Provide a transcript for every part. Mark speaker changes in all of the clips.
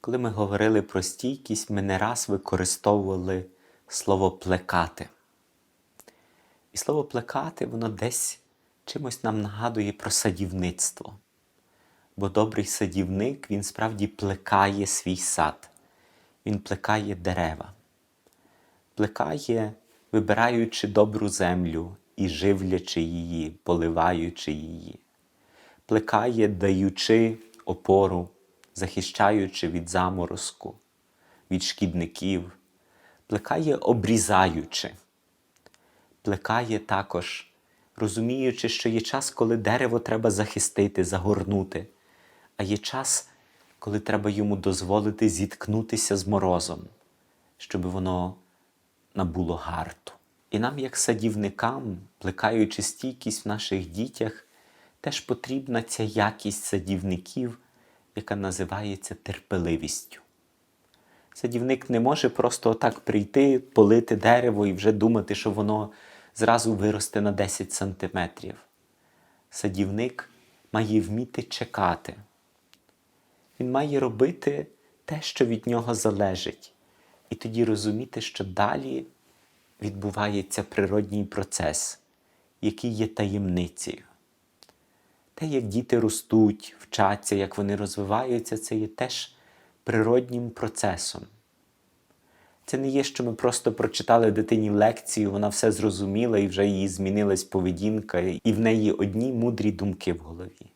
Speaker 1: Коли ми говорили про стійкість, ми не раз використовували слово плекати. І слово плекати, воно десь чимось нам нагадує про садівництво. Бо добрий садівник, він справді плекає свій сад, він плекає дерева, плекає, вибираючи добру землю і живлячи її, поливаючи її, плекає, даючи опору, захищаючи від заморозку, від шкідників, плекає, обрізаючи, плекає також, розуміючи, що є час, коли дерево треба захистити, загорнути, а є час, коли треба йому дозволити зіткнутися з морозом, щоб воно набуло гарту. І нам, як садівникам, плекаючи стійкість в наших дітях, теж потрібна ця якість садівників, яка називається терпеливістю. Садівник не може просто отак прийти, полити дерево і вже думати, що воно зразу виросте на 10 сантиметрів. Садівник має вміти чекати. Він має робити те, що від нього залежить, і тоді розуміти, що далі відбувається природній процес, який є таємницею. Те, як діти ростуть, вчаться, як вони розвиваються, це є теж природнім процесом. Це не є, що ми просто прочитали дитині лекцію, вона все зрозуміла і вже її змінилась поведінка, і в неї одні мудрі думки в голові.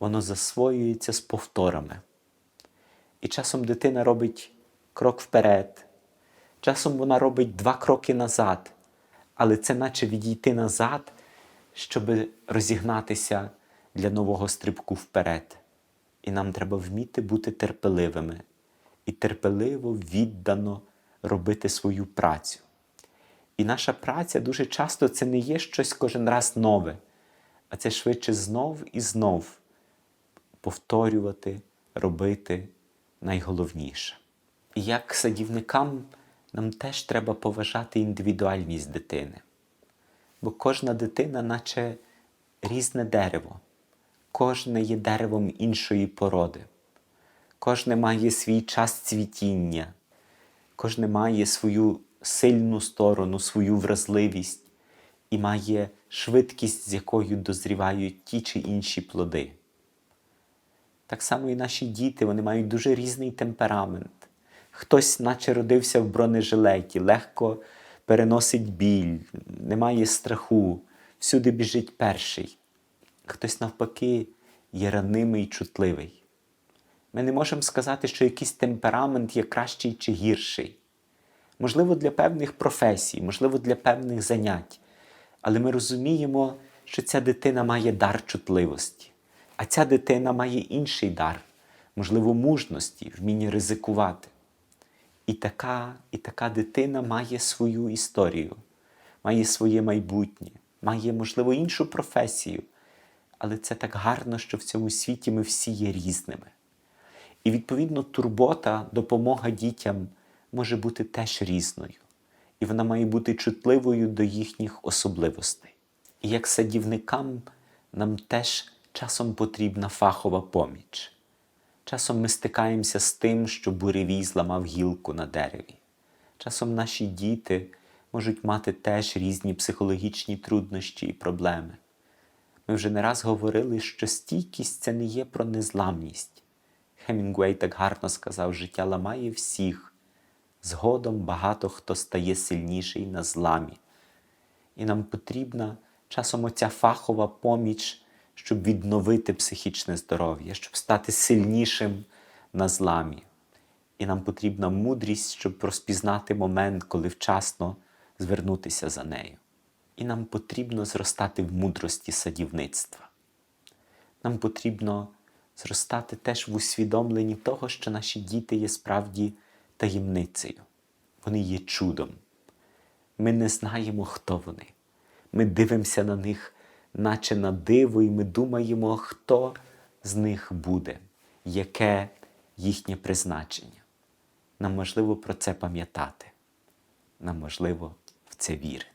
Speaker 1: Воно засвоюється з повторами. І часом дитина робить крок вперед, часом вона робить два кроки назад, але це наче відійти назад, щоб розігнатися для нового стрибку вперед. І нам треба вміти бути терпеливими і терпеливо, віддано робити свою працю. І наша праця дуже часто це не є щось кожен раз нове, а це швидше знов і знов повторювати, робити найголовніше. І як садівникам нам теж треба поважати індивідуальність дитини. Бо кожна дитина, наче різне дерево, кожне є деревом іншої породи, кожне має свій час цвітіння, кожне має свою сильну сторону, свою вразливість і має швидкість, з якою дозрівають ті чи інші плоди. Так само і наші діти вони мають дуже різний темперамент. Хтось, наче родився в бронежилеті, легко переносить біль, не має страху, всюди біжить перший. Хтось, навпаки, є ранимий і чутливий. Ми не можемо сказати, що якийсь темперамент є кращий чи гірший. Можливо, для певних професій, можливо, для певних занять. Але ми розуміємо, що ця дитина має дар чутливості, а ця дитина має інший дар, можливо, мужності, вміння ризикувати. І така, і така дитина має свою історію, має своє майбутнє, має, можливо, іншу професію. Але це так гарно, що в цьому світі ми всі є різними. І, відповідно, турбота, допомога дітям може бути теж різною. І вона має бути чутливою до їхніх особливостей. І як садівникам нам теж часом потрібна фахова поміч. Часом ми стикаємося з тим, що буревій зламав гілку на дереві. Часом наші діти можуть мати теж різні психологічні труднощі і проблеми. Ми вже не раз говорили, що стійкість це не є про незламність. Хемінгуей так гарно сказав, життя ламає всіх. Згодом багато хто стає сильніший на зламі. І нам потрібна часом оця фахова поміч, щоб відновити психічне здоров'я, щоб стати сильнішим на зламі. І нам потрібна мудрість, щоб розпізнати момент, коли вчасно звернутися за нею. І нам потрібно зростати в мудрості садівництва. Нам потрібно зростати теж в усвідомленні того, що наші діти є справді таємницею. Вони є чудом. Ми не знаємо, хто вони. Ми дивимося на них, наче на диво, і ми думаємо, хто з них буде, яке їхнє призначення. Нам можливо про це пам'ятати. Нам можливо в це вірити.